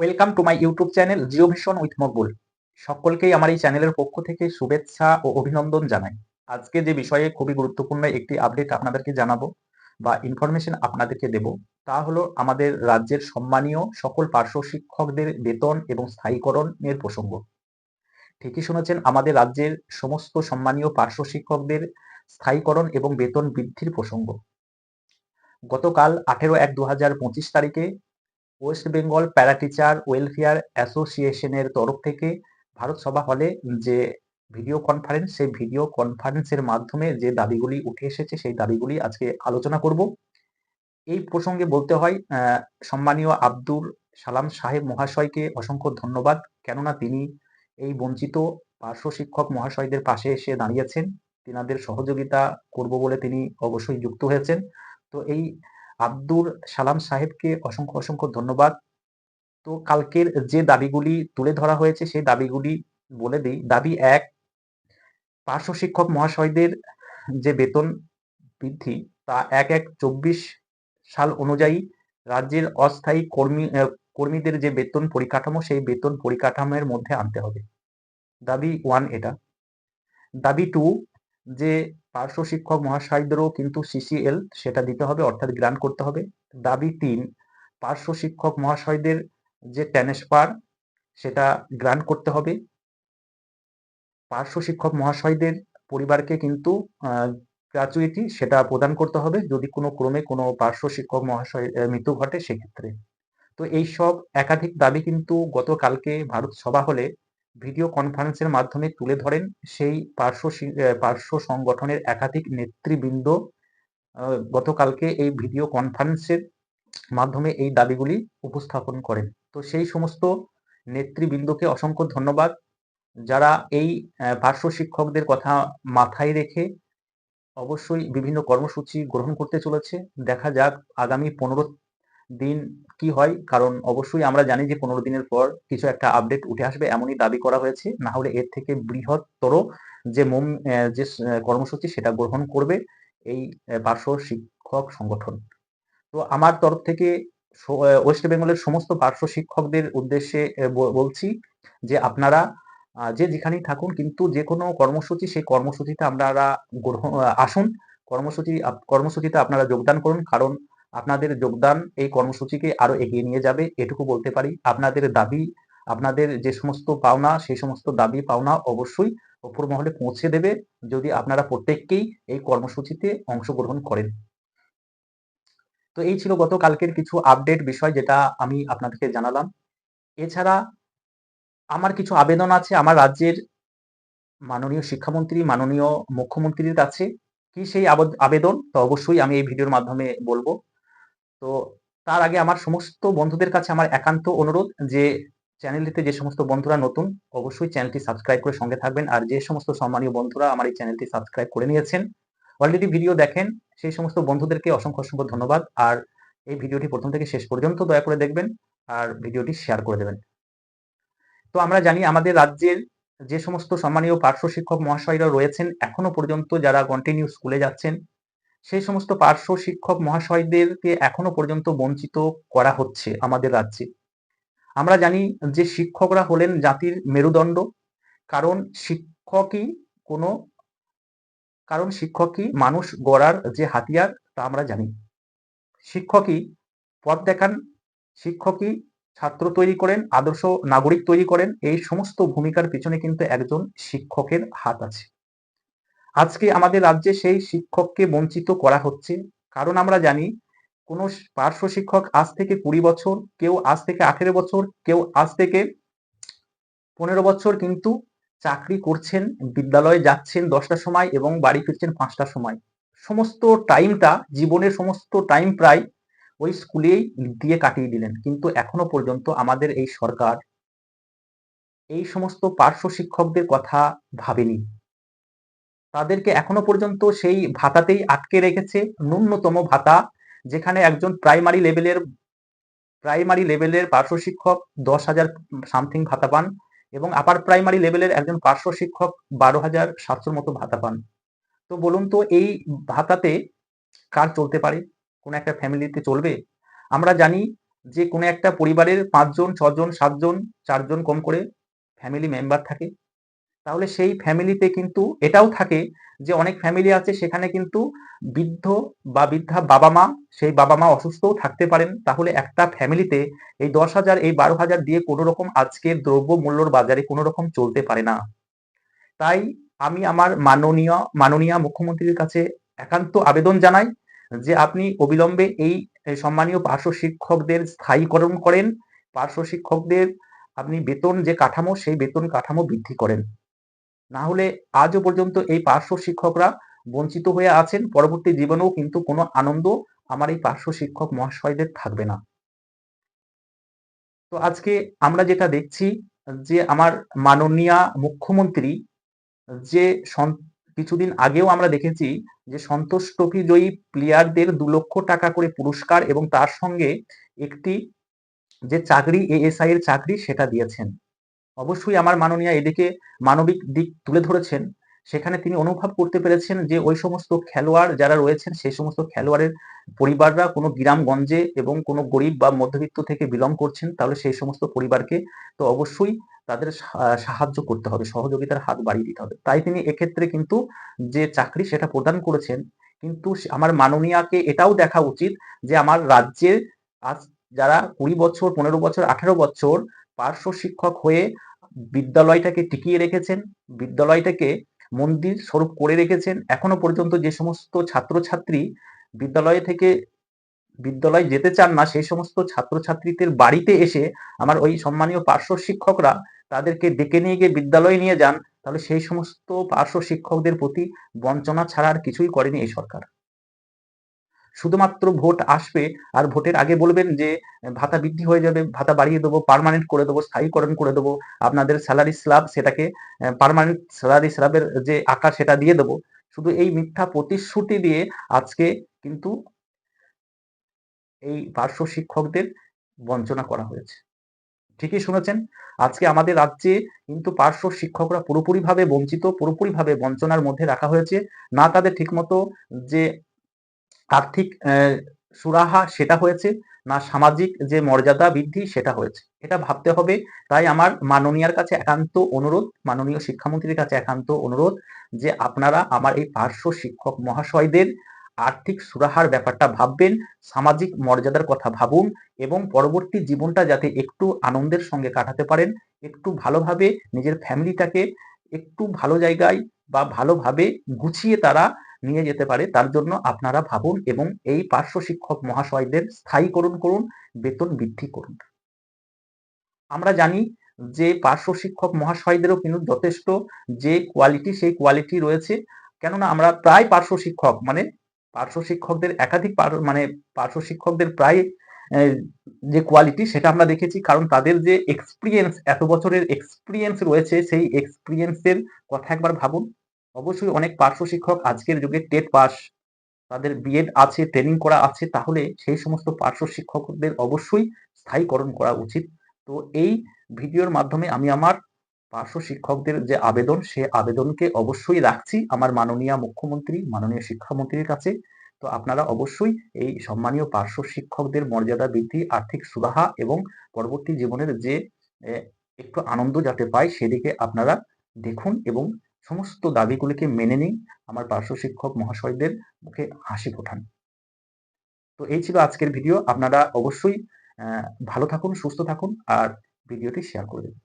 Welcome to my YouTube channel geo vision with Maqbool সকলকেই আমার এই চ্যানেলের পক্ষ থেকে শুভেচ্ছা ও অভিনন্দন জানাই। আজকে যে বিষয়ে খুবই গুরুত্বপূর্ণ একটি আপডেট আপনাদেরকে জানাব বা ইনফরমেশন আপনাদেরকে দেব, তা হলো আমাদের রাজ্যের সম্মানীয় সকল পার্শ্ব শিক্ষকদের বেতন এবং স্থায়ীকরণের প্রসঙ্গ। ঠিকই শুনেছেন, আমাদের রাজ্যের সমস্ত সম্মানীয় পার্শ্ব শিক্ষকদের স্থায়ীকরণ এবং বেতন বৃদ্ধির প্রসঙ্গ। গতকাল আঠেরো এক দু হাজার পঁচিশ তারিখে West Bengal para teacher welfare অ্যাসোসিয়েশনের তরফ থেকে ভারত সভা হলে যে ভিডিও কনফারেন্স সেই ভিডিও কনফারেন্সের মাধ্যমে যে দাবিগুলি উঠে এসেছে, সেই দাবিগুলি আজকে আলোচনা করব। এই প্রসঙ্গে বলতে হয় সম্মানীয় আব্দুর সালাম সাহেব মহাশয়কে অসংখ্য ধন্যবাদ। কেননা তিনি এই বঞ্চিত পার্শ্ব শিক্ষক মহাশয়দের পাশে এসে দাঁড়িয়েছেন। তিনাদের সহযোগিতা করব বলে তিনি অবশ্যই যুক্ত হয়েছেন। তো এই আব্দুর সালাম সাহেবকে অসংখ্য অসংখ্য ধন্যবাদ। তো কালকের যে দাবিগুলি তুলে ধরা হয়েছে, সেই দাবিগুলি বলে দিই। দাবি এক, পার্শ্ব শিক্ষক মহাশয়দের যে বেতন বৃদ্ধি, তা এক এক চব্বিশ সাল অনুযায়ী রাজ্যের অস্থায়ী কর্মী কর্মীদের যে বেতন পরিকাঠামো, সেই বেতন পরিকাঠামোর মধ্যে আনতে হবে। দাবি ওয়ান এটা। দাবি টু, যে পার্শ্ব শিক্ষক মহাশয়দেরও কিন্তু সিসিএল সেটা দিতে হবে, অর্থাৎ গ্রান্ট করতে হবে। দাবি তিন, পার্শ্ব শিক্ষক মহাশয়দের যে ট্রান্সফার সেটা গ্রান্ট করতে হবে। পার্শ্ব শিক্ষক মহাশয়দের পরিবারকে কিন্তু গ্রাচুইটি সেটা প্রদান করতে হবে, যদি কোনো ক্রমে কোনো পার্শ্ব শিক্ষক মহাশয় মৃত্যু ঘটে সেক্ষেত্রে। তো এই সব একাধিক দাবি কিন্তু গতকালকে ভারত সভা হলে ভিডিও কনফারেন্সের মাধ্যমে তুলে ধরেন সেই পার্শ্ব পার্শ্ব সংগঠনের একাধিক নেতৃবৃন্দ। গতকালকে এই ভিডিও কনফারেন্সের মাধ্যমে এই দাবিগুলি উপস্থাপন করেন। তো সেই সমস্ত নেতৃবৃন্দকে অসংখ্য ধন্যবাদ। যারা এই পার্শ্ব শিক্ষকদের কথা মাথায় রেখে অবশ্যই বিভিন্ন কর্মসূচি গ্রহণ করতে চলেছে। দেখা যাক আগামী পনেরো দিন কি হয়? কারণ অবশ্যই আমরা জানি যে পনেরো দিনের পর কিছু একটা আপডেট উঠে আসবে, এমনই দাবি করা হয়েছে। না হলে এর থেকে বৃহত্তর যে মোম যে কর্মসূচি সেটা গ্রহণ করবে এই পার্শ্ব শিক্ষক সংগঠন। তো আমার তরফ থেকে ওয়েস্ট বেঙ্গলের সমস্ত পার্শ্ব শিক্ষকদের উদ্দেশ্যে বলছি যে আপনারা যে যেখানেই থাকুন, কিন্তু যে কোনো কর্মসূচি, সেই কর্মসূচিতে আপনারা গ্রহণ আসুন। কর্মসূচি কর্মসূচিতে আপনারা যোগদান করুন। কারণ আপনাদের যোগদান এই কর্মসূচিকে আরও এগিয়ে নিয়ে যাবে, এটুকু বলতে পারি। আপনাদের দাবি, আপনাদের যে সমস্ত পাওনা, সেই সমস্ত দাবি, পাওনা অবশ্যই অপর মহলে পৌঁছে দেবে যদি আপনারা প্রত্যেককেই এই কর্মসূচিতে অংশগ্রহণ করেন। তো এই ছিল গতকালকের কিছু আপডেট বিষয় যেটা আমি আপনাদেরকে জানালাম। এছাড়া আমার কিছু আবেদন আছে আমার রাজ্যের মাননীয় শিক্ষামন্ত্রী, মাননীয় মুখ্যমন্ত্রীর কাছে। কি সেই আবেদন? তো অবশ্যই আমি এই ভিডিওর মাধ্যমে বলব। তো তার আগে আমার সমস্ত বন্ধুদের কাছে আমার একান্ত অনুরোধ যে চ্যানেলটিতে যে সমস্ত বন্ধুরা নতুন, অবশ্যই চ্যানেলটি সাবস্ক্রাইব করে সঙ্গে থাকবেন। আর যে সমস্ত সম্মানীয় বন্ধুরা আমার এই চ্যানেলটি সাবস্ক্রাইব করে নিয়েছেন অলরেডি ভিডিও দেখেন, সেই সমস্ত বন্ধুদেরকে অসংখ্য অসংখ্য ধন্যবাদ। আর এই ভিডিওটি প্রথম থেকে শেষ পর্যন্ত দয়া করে দেখবেন, আর ভিডিওটি শেয়ার করে দেবেন। তো আমরা জানি আমাদের রাজ্যের যে সমস্ত সম্মানীয় পার্শ্ব শিক্ষক মহাশয়রা রয়েছেন, এখনও পর্যন্ত যারা কন্টিনিউ স্কুলে যাচ্ছেন সেই সমস্ত পার্শ্ব শিক্ষক মহাশয়দেরকে এখনও পর্যন্ত বঞ্চিত করা হচ্ছে আমাদের রাজ্যে। আমরা জানি যে শিক্ষকরা হলেন জাতির মেরুদণ্ড, কারণ শিক্ষকই কোনো, কারণ শিক্ষকই মানুষ গড়ার যে হাতিয়ার তা আমরা জানি। শিক্ষকই পথ দেখান, শিক্ষকই ছাত্র তৈরি করেন, আদর্শ নাগরিক তৈরি করেন, এই সমস্ত ভূমিকার পিছনে কিন্তু একজন শিক্ষকের হাত আছে। আজকে আমাদের রাজ্যে সেই শিক্ষককে বঞ্চিত করা হচ্ছে। কারণ আমরা জানি, কোনো পার্শ্ব শিক্ষক আজ থেকে কুড়ি বছর, কেউ আজ থেকে আঠেরো বছর, কেউ আজ থেকে পনেরো বছর কিন্তু চাকরি করছেন, বিদ্যালয়ে যাচ্ছেন দশটার সময় এবং বাড়ি ফিরছেন পাঁচটার সময়। সমস্ত টাইমটা, জীবনের সমস্ত টাইম প্রায় ওই স্কুলেই দিয়ে কাটিয়ে দিলেন। কিন্তু এখনও পর্যন্ত আমাদের এই সরকার এই সমস্ত পার্শ্ব শিক্ষকদের কথা ভাবেনি। তাদেরকে এখনও পর্যন্ত সেই ভাতাতেই আটকে রেখেছে ন্যূনতম ভাতা, যেখানে একজন প্রাইমারি লেভেলের প্রাইমারি লেভেলের পার্শ্ব শিক্ষক দশ হাজার সামথিং ভাতা পান এবং আপার প্রাইমারি লেভেলের একজন পার্শ্ব শিক্ষক বারো হাজার সাতশোর মতো ভাতা পান। তো বলুন তো, এই ভাতাতে কার চলতে পারে? কোন একটা ফ্যামিলিতে চলবে? আমরা জানি যে কোনো একটা পরিবারের পাঁচজন, ছজন, সাতজন, চারজন কম করে ফ্যামিলি মেম্বার থাকে। তাহলে সেই ফ্যামিলিতে কিন্তু এটাও থাকে যে অনেক ফ্যামিলি আছে সেখানে কিন্তু বৃদ্ধ বা বৃদ্ধা বাবা মা, সেই বাবা মা অসুস্থও থাকতে পারেন। তাহলে একটা ফ্যামিলিতে এই দশ হাজার, এই বারো হাজার দিয়ে কোনো রকম আজকের দ্রব্য মূল্যর বাজারে কোনো রকম চলতে পারে না। তাই আমি আমার মাননীয় মাননীয় মুখ্যমন্ত্রীর কাছে একান্ত আবেদন জানাই যে আপনি অবিলম্বে এই সম্মানীয় পার্শ্ব শিক্ষকদের স্থায়ীকরণ করেন। পার্শ্ব শিক্ষকদের আপনি বেতন যে কাঠামো, সেই বেতন কাঠামো বৃদ্ধি করেন। না হলে আজও পর্যন্ত এই পার্শ্ব শিক্ষকরা বঞ্চিত হয়ে আছেন। পরবর্তী জীবনেও কিন্তু কোনো আনন্দ আমার এই পার্শ্ব শিক্ষক মহাশয়দের থাকবে না। তো আজকে আমরা যেটা দেখছি যে আমার মাননীয় মুখ্যমন্ত্রী যে কিছুদিন আগেও আমরা দেখেছি যে সন্তোষ ট্রফি জয়ী প্লেয়ারদের দু লক্ষ টাকা করে পুরস্কার এবং তার সঙ্গে একটি যে চাকরি, এএসআই এর চাকরি সেটা দিয়েছেন। অবশ্যই আমার মাননীয় এদিকে মানবিক দিক তুলে ধরেছেন। সেখানে তিনি অনুভব করতে পেরেছেন যে ওই সমস্ত খেলোয়াড় যারা রয়েছেন, সেই সমস্ত খেলোয়াড়ের পরিবাররা কোনো গ্রামগঞ্জে এবং কোনো গরিব বা মধ্যবিত্ত থেকে বিলং করছেন, তাহলে সেই সমস্ত পরিবারকে তো অবশ্যই তাদের সাহায্য করতে হবে, সহযোগিতার হাত বাড়িয়ে দিতে হবে। তাই তিনি এক্ষেত্রে কিন্তু যে চাকরি সেটা প্রদান করেছেন, কিন্তু আমার মাননীয়াকে এটাও দেখা উচিত যে আমার রাজ্যের আজ যারা কুড়ি বছর, পনেরো বছর, আঠারো বছর পার্শ্ব শিক্ষক হয়ে বিদ্যালয়টাকে টিকিয়ে রেখেছেন, বিদ্যালয়টাকে মন্দির স্বরূপ করে রেখেছেন। এখনও পর্যন্ত যে সমস্ত ছাত্রছাত্রী বিদ্যালয় থেকে বিদ্যালয় যেতে চান না, সেই সমস্ত ছাত্রছাত্রীদের বাড়িতে এসে আমার ওই সম্মানীয় পার্শ্ব শিক্ষকরা তাদেরকে ডেকে নিয়ে গিয়ে বিদ্যালয়ে নিয়ে যান, তাহলে সেই সমস্ত পার্শ্ব শিক্ষকদের প্রতি বঞ্চনা ছাড়া আর কিছুই করেনি এই সরকার। শুধুমাত্র ভোট আসবে আর ভোটের আগে বলবেন যে, ভাতা বৃদ্ধি হয়ে যাবে, ভাতা বাড়িয়ে দেবো পারমানেন্ট করে দেবো, স্থায়ীকরণ করে দেবো, আপনাদের স্যালারি স্ল্যাব সেটাকে পারমানেন্ট স্যালারি স্ল্যাবের যে আকার সেটা দিয়ে দেবো। শুধু এই মিথ্যা প্রতিশ্রুতি দিয়ে আজকে কিন্তু এই পার্শ্ব শিক্ষকদের বঞ্চনা করা হয়েছে। ঠিকই শুনেছেন? আজকে আমাদের রাজ্যে কিন্তু পার্শ্ব শিক্ষকরা পুরোপুরিভাবে বঞ্চিত, পুরোপুরিভাবে বঞ্চনার মধ্যে রাখা হয়েছে। না তাদের ঠিকমতো যে আর্থিক সুরাহা সেটা হয়েছে, না সামাজিক যে মর্যাদা বৃদ্ধি সেটা হয়েছে। এটা ভাবতে হবে, তাই আমার মাননীয়ার কাছে একান্ত অনুরোধ, মাননীয় শিক্ষামন্ত্রীর কাছে একান্ত অনুরোধ যে আপনারা আমার এই পার্শ্ব শিক্ষক মহাশয়দের আর্থিক সুরাহার ব্যাপারটা ভাববেন, সামাজিক মর্যাদার কথা ভাবুন এবং পরবর্তী জীবনটা যাতে একটু আনন্দের সঙ্গে কাটাতে পারেন, একটু ভালোভাবে নিজের ফ্যামিলিটাকে একটু ভালো জায়গায় বা ভালোভাবে গুছিয়ে তারা নিয়ে যেতে পারে। তার জন্য আপনারা ভাবুন এবং এই পার্শ্ব শিক্ষক মহাশয়দের স্থায়ীকরণ করুন, বেতন বৃদ্ধি করুন। আমরা জানি যে পার্শ্ব শিক্ষক মহাশয়দেরও কিন্তু যথেষ্ট যে কোয়ালিটি সেই কোয়ালিটি রয়েছে। কেননা আমরা প্রায় পার্শ্ব শিক্ষক মানে পার্শ্ব শিক্ষকদের একাধিক মানে পার্শ্ব শিক্ষকদের প্রায় যে কোয়ালিটি সেটা আমরা দেখেছি। কারণ তাদের যে এক্সপিরিয়েন্স এত বছরের এক্সপিরিয়েন্স রয়েছে, সেই এক্সপিরিয়েন্সের কথা একবার ভাবুন। অবশ্যই অনেক পার্শ্ব শিক্ষক আজকের যুগে টেট পাস, তাদের বিএড আছে ট্রেনিং করা আছে, তাহলে সেই সমস্ত পার্শ্ব শিক্ষকদের অবশ্যই স্থায়ীকরণ করা উচিত। তো এই ভিডিওর মাধ্যমে আমি আমার পার্শ্ব শিক্ষকদের যে আবেদন, সে আবেদনকে অবশ্যই রাখছি আমার মাননীয় মুখ্যমন্ত্রী, মাননীয় শিক্ষামন্ত্রীর কাছে। তো আপনারা অবশ্যই এই সম্মানীয় পার্শ্ব শিক্ষকদের মর্যাদা, বৃদ্ধি, আর্থিক সুরাহা এবং পরবর্তী জীবনের যে একটু আনন্দ যাতে পায়, সেদিকে আপনারা দেখুন এবং সমস্ত দাবিগুলিকে মেনে নিন, আমার পার্শ্ব শিক্ষক মহাশয়দের মুখে হাসি ফোটান। তো এই ছিল আজকের ভিডিও আপনারা অবশ্যই ভালো থাকুন, সুস্থ থাকুন, আর ভিডিওটি শেয়ার করে দেবেন